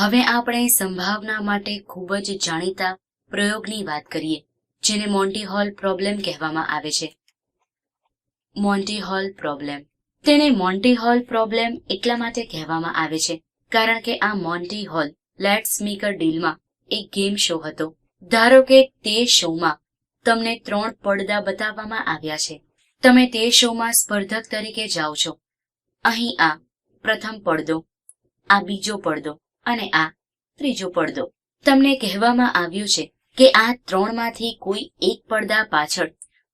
હવે આપણે સંભાવના માટે ખૂબ જ જાણીતા પ્રયોગની વાત કરીએ, જેને મોન્ટી હોલ પ્રોબ્લેમ કહેવામાં આવે છે. Monty Hall problem. તેને મોન્ટી હોલ પ્રોબ્લેમ એટલા માટે કહેવામાં આવે છે, કારણ કે આ Monty Hall let's make a ડીલમાં એક ગેમ શો હતો. ધારો કે તે શોમાં તમને ત્રણ પડદા બતાવવામાં આવ્યા છે. તમે તે શોમાં સ્પર્ધક તરીકે જાઓ છો. અહીં આ પ્રથમ પડદો, આ બીજો પડદો અને આ ત્રીજો પડદો. તમને કહેવામાં આવ્યું છે કે આ ત્રણમાંથી કોઈ એક પડદા પાછળ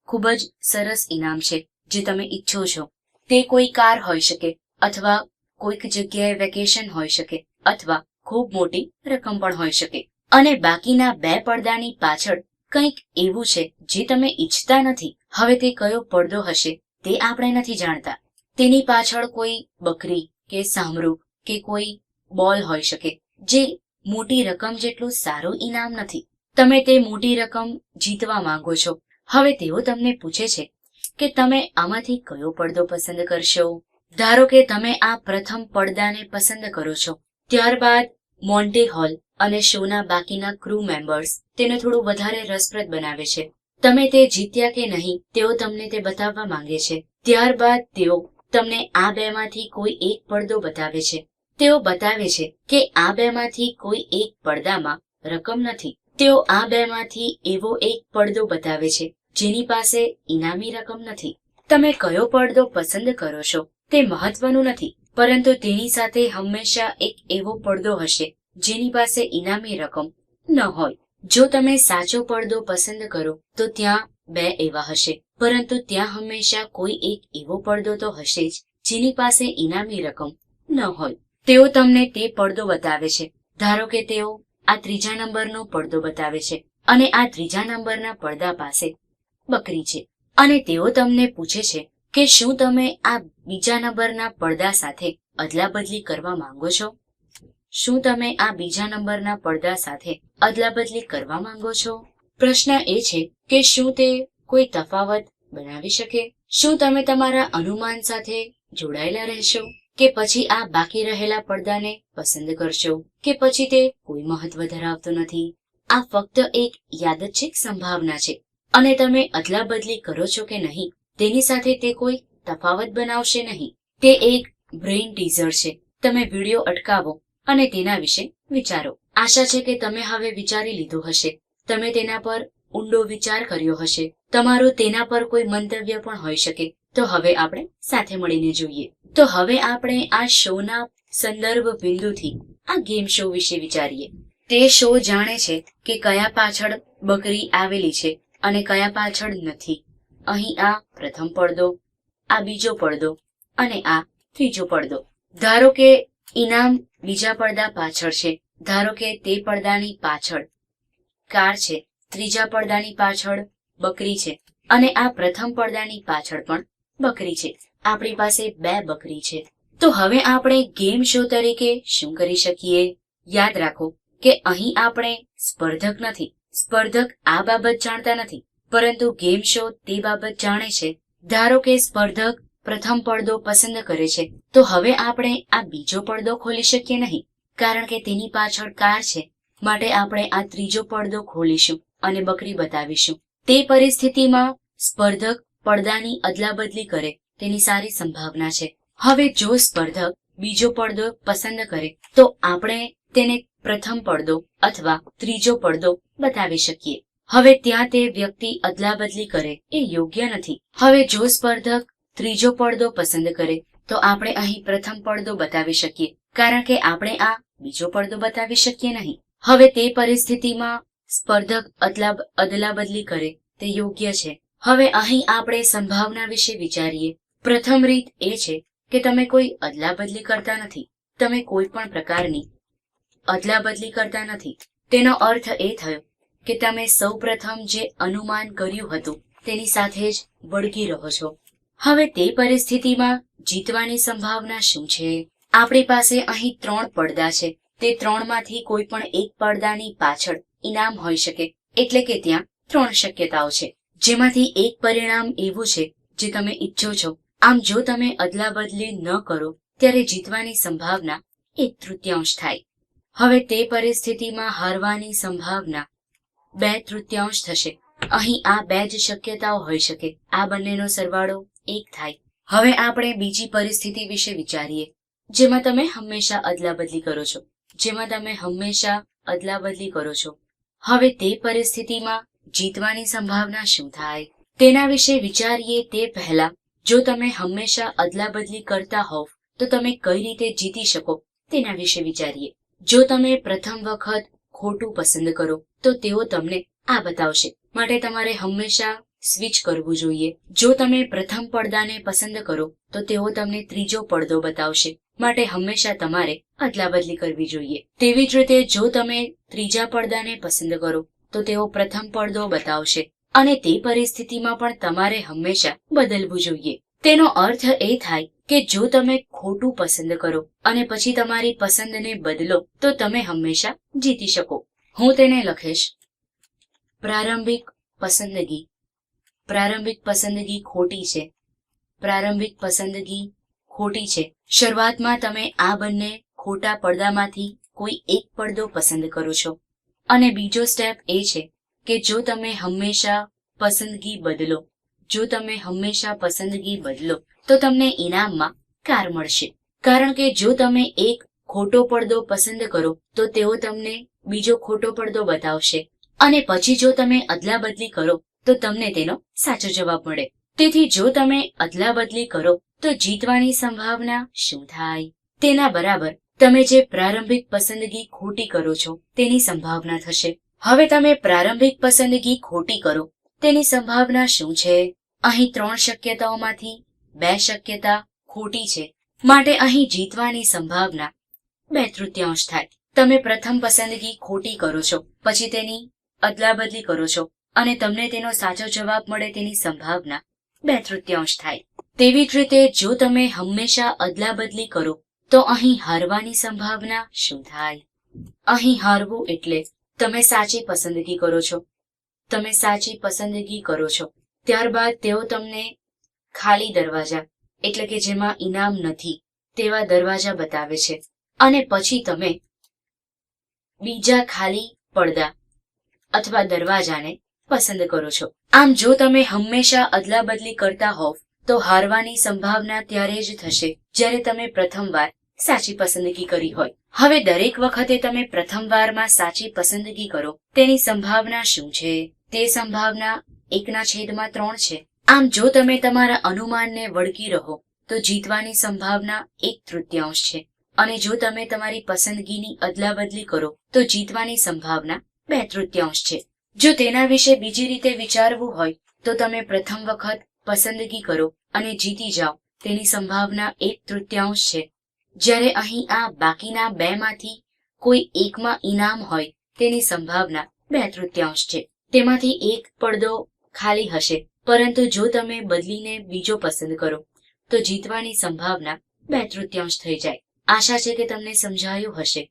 ખૂબ જ સરસ ઇનામ છે, જે તમે ઈચ્છો છો. તે કોઈ કાર હોઈ શકે અથવા કોઈક જગ્યાએ વેકેશન હોઈ શકે અથવા ખૂબ મોટી રકમ પણ હોઈ શકે. અને બાકીના બે પડદાની પાછળ કંઈક એવું છે જે તમે ઈચ્છતા નથી. હવે તે કયો પડદો હશે તે આપણે નથી જાણતા. તેની પાછળ કોઈ બકરી કે સામરૂ કે કોઈ બોલ હોઈ શકે. જે મોટી રકમ જેટલું સારું ઇનામ નથી. તમે તે મોટી રકમ જીતવા માંગો છો. હવે તેઓ તમને પૂછે છે કે તમે આમાંથી કયો પડદો પસંદ કરશો? ધારો કે તમે આ પ્રથમ પડદાને પસંદ કરો છો. ત્યારબાદ મોન્ટે હોલ અને શોના બાકીના ક્રૂ મેમ્બર્સ તેને થોડું વધારે રસપ્રદ બનાવે છે. તમે તે જીત્યા કે નહીં, તેઓ તમને તે બતાવવા માંગે છે. ત્યારબાદ તેઓ તમને આ બેમાંથી કોઈ એક પડદો બતાવે છે. તેઓ બતાવે છે કે આ બેમાંથી કોઈ એક પડદામાં રકમ નથી. તેઓ આ બેમાંથી એવો એક પડદો બતાવે છે, જેની પાસે ઇનામી રકમ નથી. તમે કયો પડદો પસંદ કરો છો, તે મહત્વનું નથી, પરંતુ તેની સાથે હંમેશા એક એવો પડદો હશે, જેની પાસે ઇનામી રકમ ન હોય. જો તમે સાચો પડદો પસંદ કરો, તો ત્યાં બે એવા હશે, પરંતુ ત્યાં હંમેશા કોઈ એક એવો પડદો તો હશે જ, જેની પાસે ઇનામી રકમ ન હોય. તેઓ તમને તે પડદો બતાવે છે. ધારો કે તેઓ આ ત્રીજા નંબરનો પડદો બતાવે છે અને આ ત્રીજા નંબરના પડદા પાસે બકરી છે. અને તેઓ તમને પૂછે છે કે શું તમે આ બીજા નંબરના પડદા સાથે અદલાબદલી કરવા માંગો છો? શું તમે આ બીજા નંબરના પડદા સાથે અદલાબદલી કરવા માંગો છો? પ્રશ્ન એ છે કે શું તે કોઈ તફાવત બનાવી શકે? શું તમે તમારા અનુમાન સાથે જોડાયેલા રહેશો? કે પછી આ બાકી રહેલા પડદાને પસંદ કરશો, કે પછી તે કોઈ મહત્વ ધરાવતો નથી. આ ફક્ત એક યાદચ્છિક સંભાવના છે. અને તમે અદલાબદલી કરો છો કે નહીં, તેની સાથે તે કોઈ તફાવત બનાવશે નહીં. તે એક બ્રેઇન ટીઝર છે. તમે વીડિયો અટકાવો અને તેના વિશે વિચારો. આશા છે કે તમે હવે વિચારી લીધું હશે. તમે તેના પર ઊંડો વિચાર કર્યો હશે. તમારો તેના પર કોઈ મંતવ્ય પણ હોઈ શકે. તો હવે આપણે સાથે મળીને જોઈએ. તો હવે આપણે આ શોના સંદર્ભ બિંદુથી આ ગેમ શો વિશે વિચારીએ. તે શો જાણે છે કે કયા પાછળ બકરી આવેલી છે અને કયા પાછળ નથી. અહીં આ પ્રથમ પડદો, આ બીજો પડદો અને આ ત્રીજો પડદો. ધારો કે ઇનામ બીજા પડદા પાછળ છે. ધારો કે તે પડદાની પાછળ કાર છે. ત્રીજા પડદાની પાછળ બકરી છે. અને આ પ્રથમ પડદાની પાછળ પણ બકરી છે. આપણી પાસે બે બકરી છે. તો હવે આપણે ગેમ શો તરીકે શું કરી શકીએ? યાદ રાખો કે અહીં આપણે સ્પર્ધક નથી. સ્પર્ધક આ બાબત જાણતા નથી. પરંતુ ગેમ શો તે બાબત જાણે છે. ધારો કે સ્પર્ધક પ્રથમ પડદો પસંદ કરે છે. તો હવે આપણે આ બીજો પડદો ખોલી શકીએ નહીં. કારણ કે તેની પાછળ કાર છે. માટે આપણે આ ત્રીજો પડદો ખોલીશું અને બકરી બતાવીશું. તે પરિસ્થિતિમાં સ્પર્ધક પડદાની અદલાબદલી કરે, તેની સારી સંભાવના છે. હવે જો સ્પર્ધક બીજો પડદો પસંદ કરે, તો આપણે તેને પ્રથમ પડદો અથવા ત્રીજો પડદો બતાવી શકીએ. હવે ત્યાં તે વ્યક્તિ અદલાબદલી કરે, એ યોગ્ય નથી. હવે જો સ્પર્ધક ત્રીજો પડદો પસંદ કરે, તો આપણે અહીં પ્રથમ પડદો બતાવી શકીએ, કારણ કે આપણે આ બીજો પડદો બતાવી શકીએ નહીં. હવે તે પરિસ્થિતિમાં સ્પર્ધક અદલા અદલાબદલી કરે, તે યોગ્ય છે. હવે અહીં આપણે સંભાવના વિશે વિચારીએ. પ્રથમ રીત એ છે કે તમે કોઈ અદલાબદલી કરતા નથી. તમે કોઈ પણ પ્રકારની અદલાબદલી કરતા નથી. તેનો અર્થ એ થયો કે તમે સૌપ્રથમ જે અનુમાન કર્યું હતું તેની સાથે જ વળગી રહો છો. હવે તે પરિસ્થિતિમાં જીતવાની સંભાવના શું છે? આપણી પાસે અહીં ત્રણ પડદા છે. તે ત્રણમાંથી કોઈ પણ એક પડદાની પાછળ ઇનામ હોઈ શકે. એટલે કે ત્યાં ત્રણ શક્યતાઓ છે. જેમાંથી એક પરિણામ એવું છે જે તમે ઈચ્છો છો. આમ જો તમે અદલાબદલી ન કરો, ત્યારે જીતવાની સંભાવના એક તૃતીયાંશ થાય. હવે તે પરિસ્થિતિમાં હારવાની સંભાવના બે તૃતીયાંશ થશે. અહીં આ બે જ શક્યતાઓ હોઈ શકે. આ બંનેનો સરવાળો એક થાય. હવે આપણે બીજી પરિસ્થિતિ વિશે વિચારીએ. જેમાં તમે હંમેશા અદલાબદલી કરો છો. જેમાં તમે હંમેશા અદલાબદલી કરો છો. હવે તે પરિસ્થિતિમાં જીતવાની સંભાવના શું થાય? તેના વિશે વિચારીએ તે પહેલા, જો તમે હંમેશા અદલાબદલી કરતા હોવ, તો તમે કઈ રીતે જીતી શકો? તેના વિશે વિચારીએ. જો તમે પ્રથમ વખત ખોટું પસંદ કરો, તો તેઓ તમને આ બતાવશે. માટે તમારે હંમેશા સ્વિચ કરવું જોઈએ. જો તમે પ્રથમ પડદાને પસંદ કરો, તો તેઓ તમને ત્રીજો પડદો બતાવશે. માટે હંમેશા તમારે અદલાબદલી કરવી જોઈએ. તેવી જ રીતે, જો તમે ત્રીજા પડદાને પસંદ કરો તો તેઓ પ્રથમ પડદો બતાવશે અને તે પરિસ્થિતિમાં પણ તમારે હંમેશા બદલવું જોઈએ. તેનો અર્થ એ થાય કે જો તમે ખોટું પસંદ કરો અને પછી તમારી પસંદને બદલો, તો તમે હંમેશા જીતી શકો. હું તેને લખીશ. પ્રારંભિક પસંદગી. પ્રારંભિક પસંદગી ખોટી છે. પ્રારંભિક પસંદગી ખોટી છે. શરૂઆતમાં તમે આ બંને ખોટા પડદામાંથી કોઈ એક પડદો પસંદ કરો છો. અને બીજો સ્ટેપ એ છે કે જો તમે હંમેશા પસંદગી બદલો, જો તમે હંમેશા પસંદગી બદલો, તો તમને ઇનામમાં કાર મળશે. કારણ કે જો તમે એક ખોટો પડદો પસંદ કરો, તો તેઓ તમને બીજો ખોટો પડદો બતાવશે. અને પછી જો તમે અદલાબદલી કરો, તો તમને તેનો સાચો જવાબ મળે. તેથી જો તમે અદલાબદલી કરો, તો જીતવાની સંભાવના શું થાય? તેના બરાબર તમે જે પ્રારંભિક પસંદગી ખોટી કરો છો, તેની સંભાવના થશે. હવે તમે પ્રારંભિક પસંદગી ખોટી કરો, તેની સંભાવના શું છે? અહીં ત્રણ શક્યતાઓમાંથી બે શક્યતા ખોટી છે. માટે અહીં જીતવાની સંભાવના બે તૃતીયાંશ થાય. તમે પ્રથમ પસંદગી ખોટી કરો છો, પછી તેની અદલાબદલી કરો છો, અને તમને તેનો સાચો જવાબ મળે તેની સંભાવના બે તૃતીયાંશ થાય. તેવી જ રીતે, જો તમે હંમેશા અદલાબદલી કરો તો અહીં હારવાની સંભાવના શું થાય? અહીં હારવું એટલે તમે સાચી પસંદગી કરો છો. તમે સાચી પસંદગી કરો છો. ત્યારબાદ તેઓ તમને ખાલી દરવાજા, એટલે કે જેમાં ઇનામ નથી, તેવા દરવાજા બતાવે છે. અને પછી તમે બીજા ખાલી પડદા અથવા દરવાજાને પસંદ કરો છો. આમ જો તમે હંમેશા અદલાબદલી કરતા હોવ, તો હારવાની સંભાવના ત્યારે જ થશે, જ્યારે તમે પ્રથમવાર સાચી પસંદગી કરી હોય. હવે દરેક વખતે તમે પ્રથમવારમાં સાચી પસંદગી કરો. તેની સંભાવના શું છે? તે સંભાવના એકના છેદમાં ત્રણ છે. આમ જો તમે તમારા અનુમાનને વળગી રહો, તો જીતવાની સંભાવના એક તૃતીયાંશ છે. અને જો તમે તમારી પસંદગીની અદલાબદલી કરો, તો જીતવાની સંભાવના બે તૃતીયાંશ છે. જો તેના વિશે બીજી રીતે વિચારવું હોય, તો તમે પ્રથમ વખત પસંદગી કરો અને જીતી જાઓ. તેની સંભાવના એક તૃતીયાંશ છે. જ્યારે અહીં આ બાકીના બે માંથી કોઈ એકમાં ઇનામ હોય તેની સંભાવના બે તૃતીયાંશ છે. તેમાંથી એક પડદો ખાલી હશે, પરંતુ જો તમે બદલીને બીજો પસંદ કરો, તો જીતવાની સંભાવના બે તૃતીયાંશ થઈ જાય. આશા છે કે તમને સમજાયું હશે.